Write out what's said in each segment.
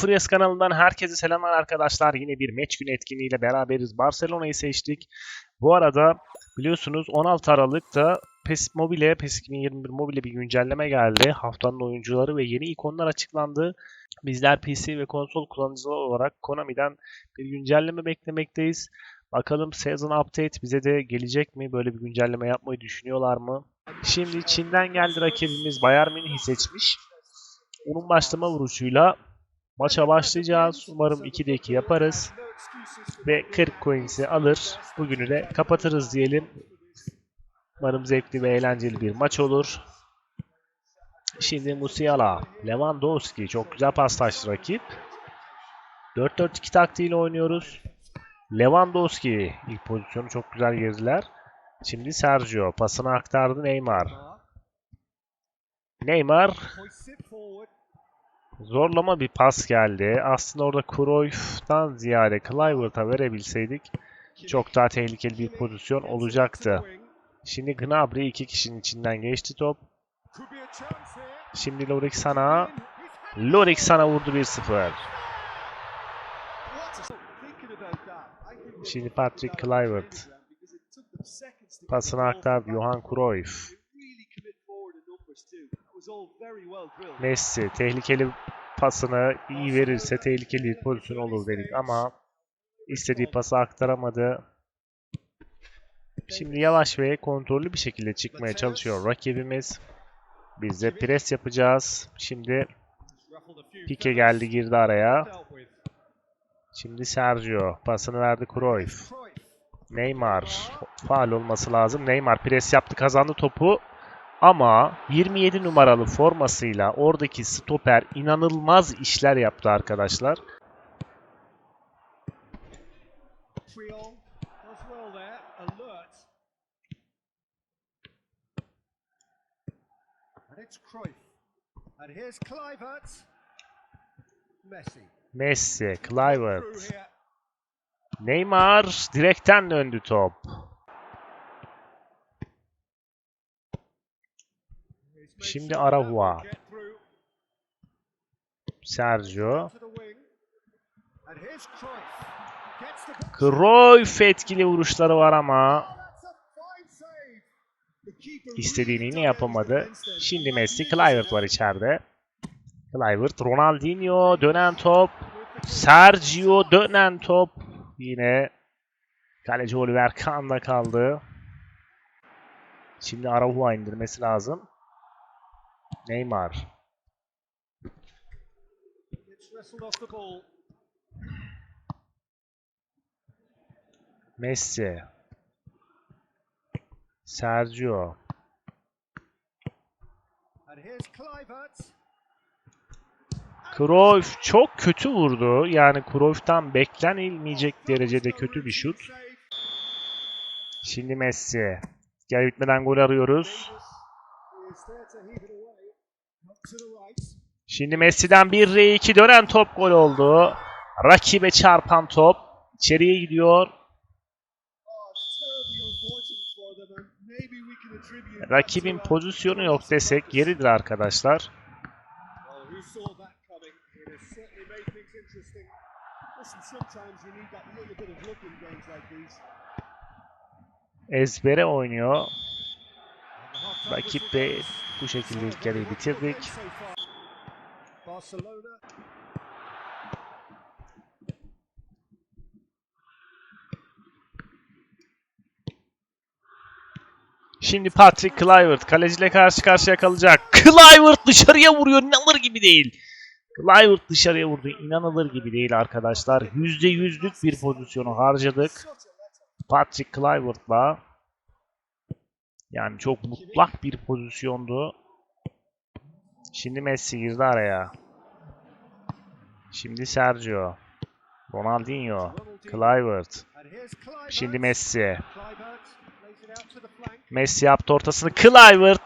Furious kanalından herkese selamlar arkadaşlar. Yine bir maç günü etkinliğiyle beraberiz. Barcelona'yı seçtik. Bu arada biliyorsunuz 16 Aralık'ta PES Mobile, PES 2021 Mobile bir güncelleme geldi. Haftanın oyuncuları ve yeni ikonlar açıklandı. Bizler PC ve konsol kullanıcıları olarak Konami'den bir güncelleme beklemekteyiz. Bakalım Season Update bize de gelecek mi? Böyle bir güncelleme yapmayı düşünüyorlar mı? Şimdi Çin'den geldi rakibimiz Bayern Münih'i seçmiş. Onun başlama vuruşuyla maça başlayacağız. Umarım 2'de 2 yaparız. Ve 40 coins'i alır. Bugünü de kapatırız diyelim. Umarım zevkli ve eğlenceli bir maç olur. Şimdi Musiala, Lewandowski çok güzel paslaştı rakip. 4-4-2 taktiğiyle oynuyoruz. Lewandowski ilk pozisyonu çok güzel girdiler. Şimdi Sergio pasını aktardı Neymar. Neymar zorlama bir pas geldi. Aslında orada Cruyff'tan ziyade Kluivert'a verebilseydik çok daha tehlikeli bir pozisyon olacaktı. Şimdi Gnabry iki kişinin içinden geçti top. Şimdi Lorik sana. Lorik sana vurdu 1-0. Şimdi Patrick Kluivert. Pasını aktardı Johan Cruyff. Messi tehlikeli pasını iyi verirse tehlikeli bir pozisyon olur dedik ama istediği pası aktaramadı. Şimdi yavaş ve kontrollü bir şekilde çıkmaya çalışıyor rakibimiz. Biz de pres yapacağız. Şimdi Pique geldi girdi araya. Şimdi Sergio pasını verdi Cruyff. Neymar faal olması lazım. Neymar pres yaptı kazandı topu. Ama 27 numaralı formasıyla oradaki stoper inanılmaz işler yaptı arkadaşlar. Clivert. Messi. Kluivert, Neymar direkten döndü top. Şimdi Arahua, Sergio, Cruyff. Etkili vuruşları var ama istediğini yine yapamadı. Şimdi Messi, Kluivert var içeride. Kluivert, Ronaldinho dönen top. Sergio dönen top. Yine kaleci Oliver Kahn'da kaldı. Şimdi Arahua indirmesi lazım. Neymar. Messi. Sergio. Cruyff çok kötü vurdu. Yani Cruyff'tan beklenilmeyecek derecede kötü bir şut. Şimdi Messi. Gel bitmeden gol arıyoruz. Şimdi Messi'den 1 2 dönen top gol oldu. Rakibe çarpan top. içeriye gidiyor. Rakibin pozisyonu yok desek yeridir arkadaşlar. Ezbere oynuyor. And the half-time Rakip whistle de goes. bu şekilde ilk yarıyı bitirdik. Şimdi Patrick Kluivert kaleciyle karşı karşıya kalacak. Kluivert dışarıya vuruyor. İnanılır gibi değil. Kluivert dışarıya vurdu. İnanılır gibi değil arkadaşlar. %100'lük bir pozisyonu harcadık. Patrick Kluivert'la. Yani çok mutlak bir pozisyondu. Şimdi Messi girdi araya. Şimdi Sergio. Ronaldinho. Clivert. Şimdi Messi. Clivert. Messi yaptı ortasını. Kluivert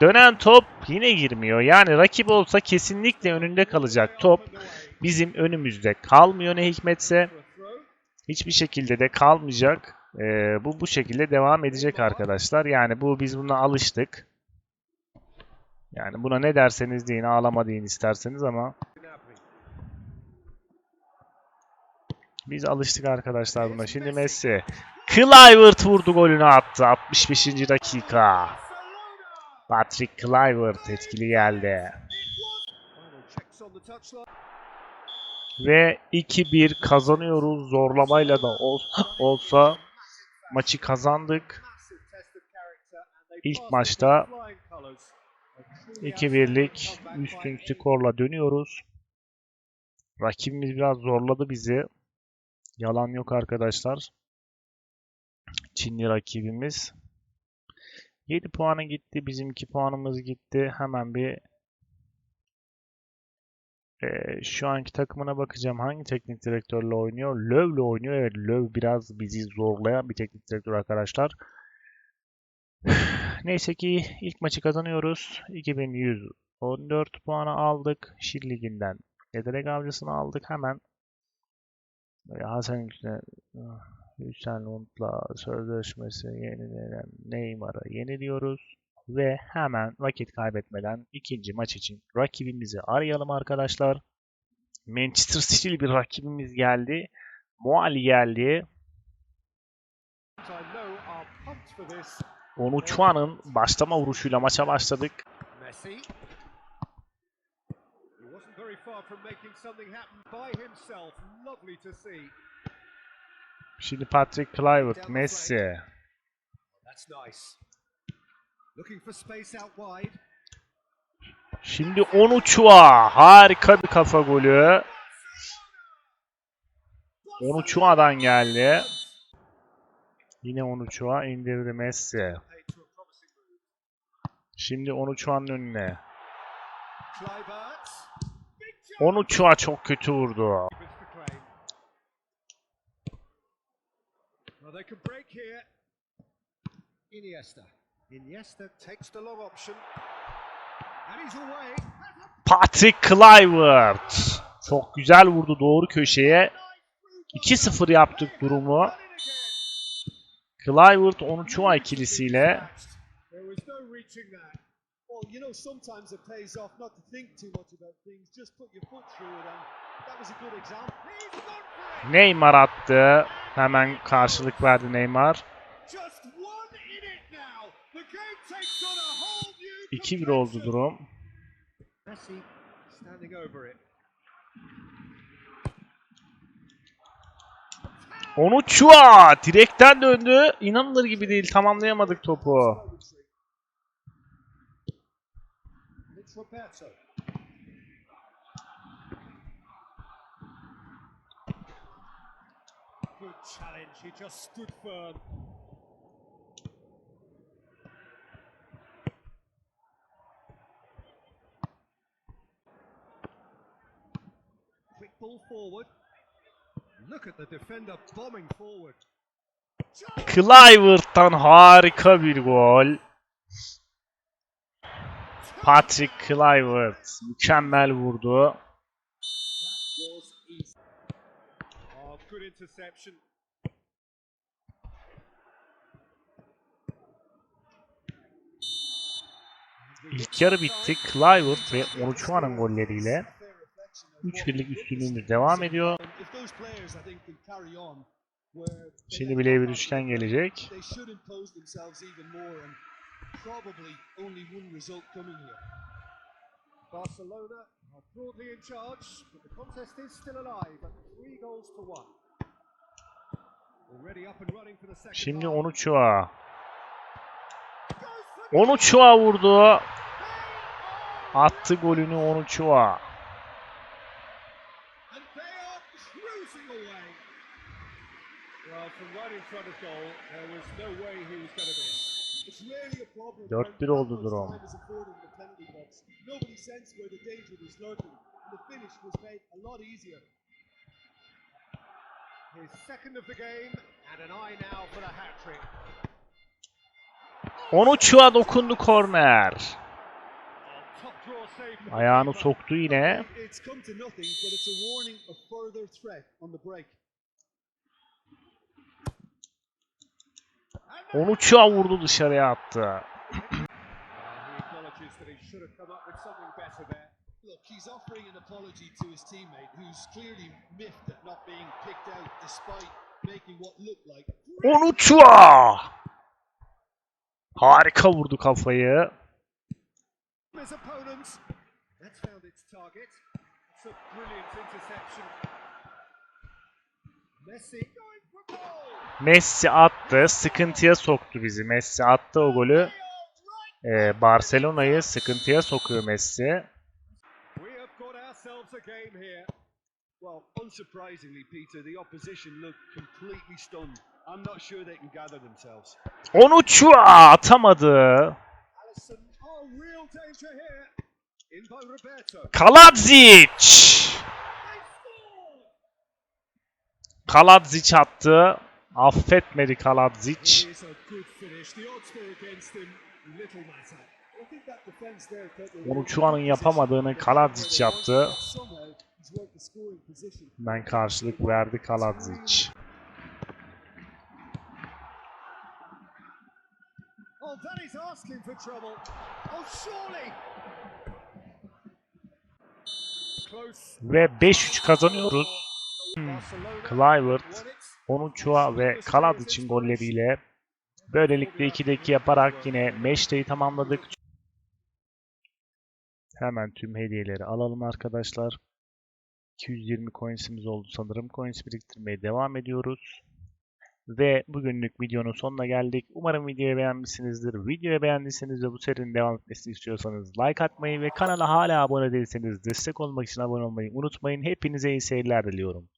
dönen top yine girmiyor. Yani rakip olsa kesinlikle önünde kalacak top. Bizim önümüzde kalmıyor ne hikmetse. Hiçbir şekilde de kalmayacak. Ee, bu bu şekilde devam edecek arkadaşlar. Yani bu biz buna alıştık. Yani buna ne derseniz deyin, ağlama deyin isterseniz ama. Biz alıştık arkadaşlar buna. Şimdi Messi. Kluivert vurdu golünü attı. 65. dakika. Patrick Kluivert etkili geldi. Ve 2-1 kazanıyoruz. Zorlamayla da ol- olsa maçı kazandık. İlk maçta with flying colours. A truly 2-1'lik outstanding comeback by üstün skorla dönüyoruz. Rakibimiz biraz zorladı bizi. Yalan yok arkadaşlar. Çinli rakibimiz. 7 puanı gitti. Bizim 2 puanımız gitti. Hemen bir eee, şu anki takımına bakacağım. Hangi teknik direktörle oynuyor? Löv'le oynuyor. Evet Löw biraz bizi zorlayan bir teknik direktör arkadaşlar. Neyse ki ilk maçı kazanıyoruz. 2114 puanı aldık. Şil Ligi'nden Ederek avcısını aldık. Hemen e, Hasan Hüsnü Hüseyin Lund'la sözleşmesi yenilenen Neymar'ı yeniliyoruz. Ve hemen vakit kaybetmeden ikinci maç için rakibimizi arayalım arkadaşlar. Manchester City'li bir rakibimiz geldi. Muali geldi. This. Onuçuan'ın başlama vuruşuyla maça başladık. Şimdi Patrick Kluivert, Messi. That's nice. Looking for space out wide. Şimdi Onuçua. Harika bir kafa golü. Onuçua'dan geldi. Yine Onuçua indirdi Messi. Şimdi Onuçua'nın önüne. Kluivert. Big chance. Onuçua çok kötü vurdu. Iniesta. Iniesta takes the long option. And he's away. Patrick Kluivert. Çok güzel vurdu doğru köşeye. 2-0 yaptık durumu. Kluivert Onuçua ikilisiyle. There was no reaching that. Well, you know, sometimes it pays off not to think too much about things, just put your foot through it, and that was a good example. He's gone for it. Neymar attı. Hemen karşılık verdi Neymar. Just one in it now. The game takes on a whole new 2-1 oldu durum. İt. Onuçua direkten döndü. İnanılır gibi değil. Tamamlayamadık topu. Good challenge. He just stood firm. Kluivert'tan harika bir gol. Patrick Kluivert mükemmel vurdu. interception. İlk yarı bitti. Kluivert ve Onuçua'nın golleriyle 3-1'lik üstünlüğümüz devam ediyor. Şimdi bileğe bir üçgen gelecek. Barcelona are broadly in charge, but the contest is still alive at three goals to one. Şimdi. Onuçua. Goes for Onuçua vurdu. Attı golünü Onuçua. And they are cruising away. Well, from right in front of goal, there was no way he was going to miss. It's rarely a problem. 4-1 when oldu durum. Nobody sensed where the danger was lurking. and The finish was made a lot easier. His second of the game, and an eye now for the hat trick. Onuçua dokundu korner. Threat on the break. Onuçua vurdu dışarıya attı. There. Look, he's offering an apology to his teammate, who's clearly miffed at not being picked out despite making what looked like Onuçua! Harika vurdu kafayı. his. That's found its target. A brilliant interception. Messi going for goal. Messi attı. Sıkıntıya soktu bizi. Messi attı o golü. Ee, Barcelona'yı sıkıntıya sokuyor Messi. Well, unsurprisingly, Peter, the opposition look completely stunned. I'm not sure they can gather themselves. Onuçua atamadı. Allison, oh, real danger here. Kaladzic! Kaladzic attı. Affetmedi Kaladzic. The Onuçua'nın yapamadığını Kaladzic yaptı. Ben karşılık verdi Kaladzic. Oh, that asking for trouble. Oh, surely. Ve 5-3 kazanıyoruz. İt. Onuçua ve Kaladic'in golleriyle böylelikle 2'de 2 yaparak yine match'teyi tamamladık. Hemen tüm hediyeleri alalım arkadaşlar. 220 coins'imiz oldu sanırım. Coins biriktirmeye devam ediyoruz. Ve bugünlük videonun sonuna geldik. Umarım videoyu beğenmişsinizdir. Videoyu beğendiyseniz ve bu serinin devam etmesini istiyorsanız like atmayı ve kanala hala abone değilseniz destek olmak için abone olmayı unutmayın. Hepinize iyi seyirler diliyorum.